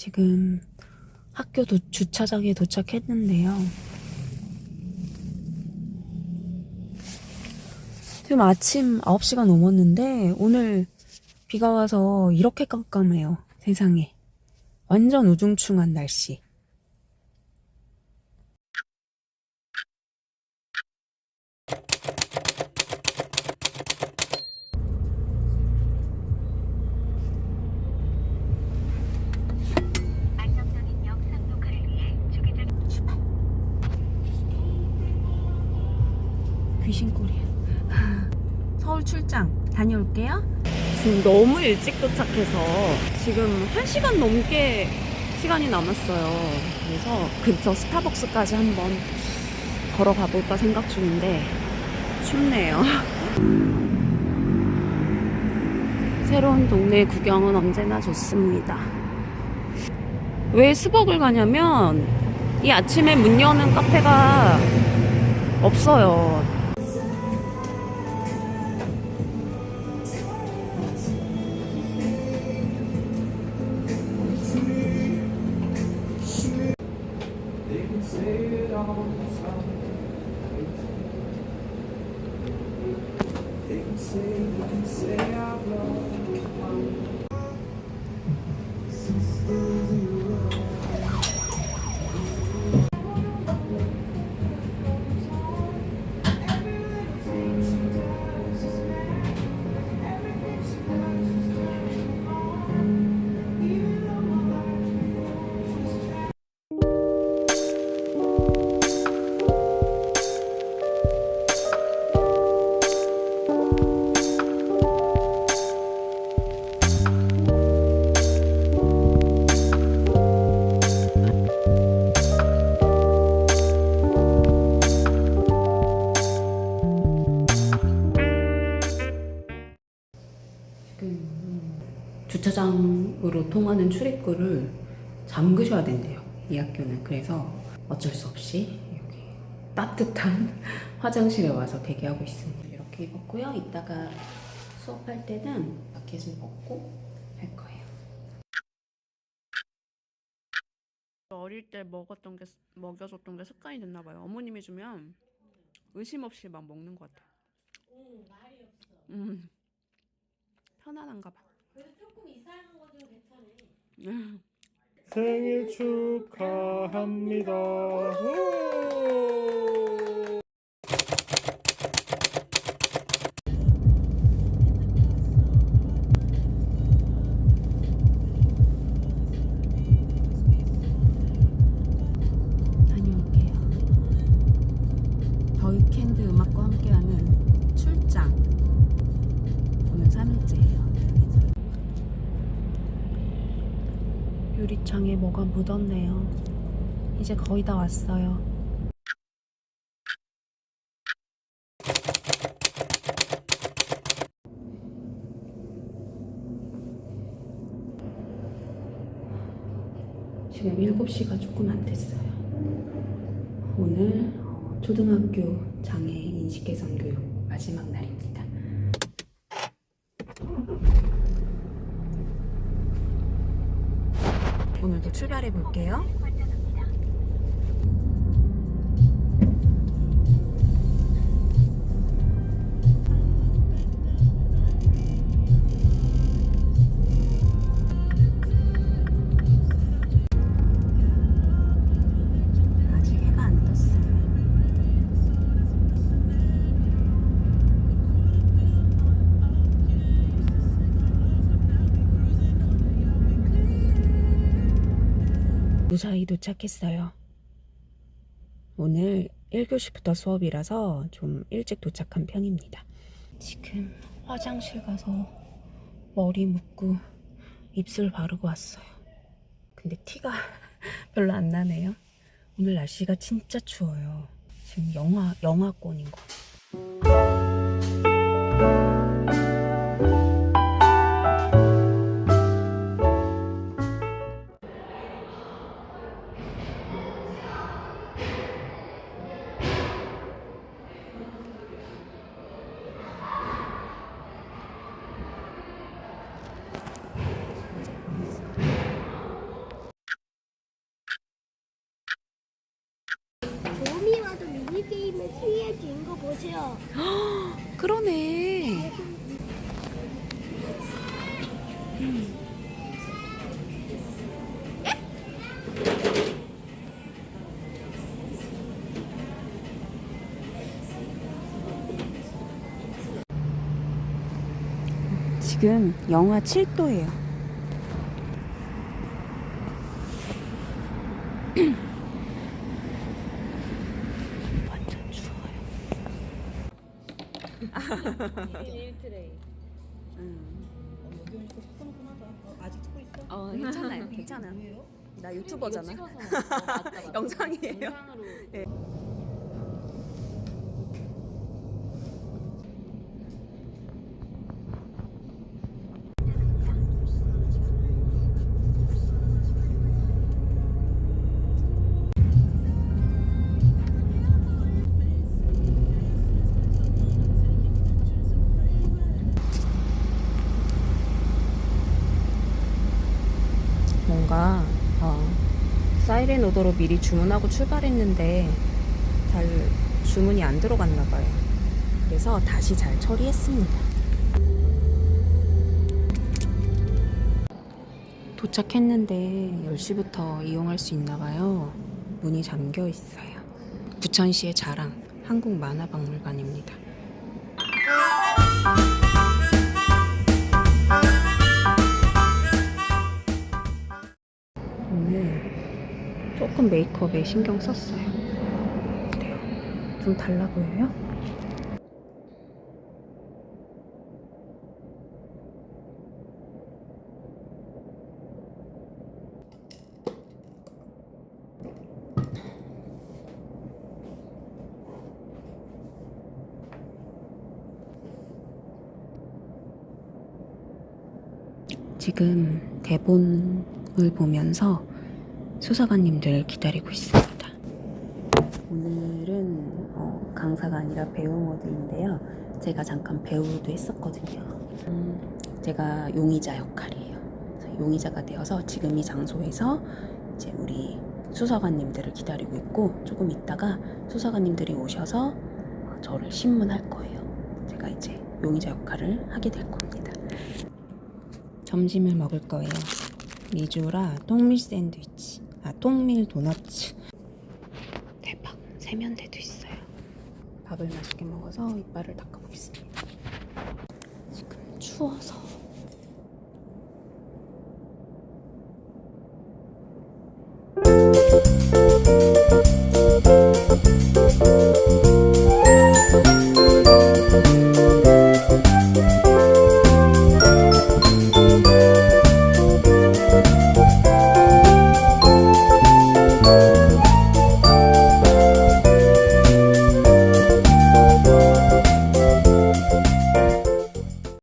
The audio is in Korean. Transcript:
지금 학교 도, 주차장에 도착했는데요. 지금 아침 9시가 넘었는데 오늘 비가 와서 이렇게 깜깜해요. 세상에. 완전 우중충한 날씨. 안정적인 영상 녹화를 위해 주기적 귀신꼬리야. 서울 출장 다녀올게요. 지금 너무 일찍 도착해서 지금 1시간 넘게 시간이 남았어요. 그래서 근처 스타벅스까지 한번 걸어가 볼까 생각 중인데 춥네요. 새로운 동네 구경은 언제나 좋습니다. 왜 스벅을 가냐면 이 아침에 문 여는 카페가 없어요. Say, they can say I've lost Sisters 주차장으로 통하는 출입구를 잠그셔야 된대요. 이 학교는. 그래서 어쩔 수 없이 여기 따뜻한 화장실에 와서 대기하고 있습니다. 이렇게 입었고요. 이따가 수업할 때는 자켓을 벗고 할 거예요. 어릴 때 먹었던 게 먹여줬던 게 습관이 됐나 봐요. 어머님이 주면 의심 없이 막 먹는 것 같아. 응, 말이 없어. 음, 편안한가 봐. 생일 축하합니다. 우! 유리창에 뭐가 묻었네요. 이제 거의 다 왔어요. 지금 7시가 조금 안 됐어요. 오늘 어, 초등학교 장애 인식 개선 교육 마지막 날입니다. 오늘도 출발해 볼게요. 무사히 도착했어요. 오늘 1교시부터 수업이라서 좀 일찍 도착한 편입니다. 지금 화장실 가서 머리 묶고 입술 바르고 왔어요. 근데 티가 별로 안 나네요. 오늘 날씨가 진짜 추워요. 지금 영하, 영하권인 거. 보세요. 그러네. 지금 영하 7도예요. 완전 추워요. 어, 괜찮아요. 괜찮아. 나 유튜버잖아. 영상이에요. 네. 뭔가 어, 사이렌 오더로 미리 주문하고 출발했는데 잘 주문이 안 들어갔나 봐요. 그래서 다시 잘 처리했습니다. 도착했는데 10시부터 이용할 수 있나 봐요. 문이 잠겨 있어요. 부천시의 자랑 한국 만화박물관입니다. 조금 메이크업에 신경 썼어요. 어때요? 좀 달라 보여요? 지금 대본을 보면서 수사관님들 기다리고 있습니다. 오늘은 어, 강사가 아니라 배우 모드인데요. 제가 잠깐 배우도 했었거든요. 음, 제가 용의자 역할이에요. 용의자가 되어서 지금 이 장소에서 이제 우리 수사관님들을 기다리고 있고 조금 있다가 수사관님들이 오셔서 어, 저를 신문할 거예요. 제가 이제 용의자 역할을 하게 될 겁니다. 점심을 먹을 거예요. 미주라 통밀 샌드위치. 아, 통밀 도너츠. 대박. 세면대도 있어요. 밥을 맛있게 먹어서 이빨을 닦아보겠습니다. 지금 추워서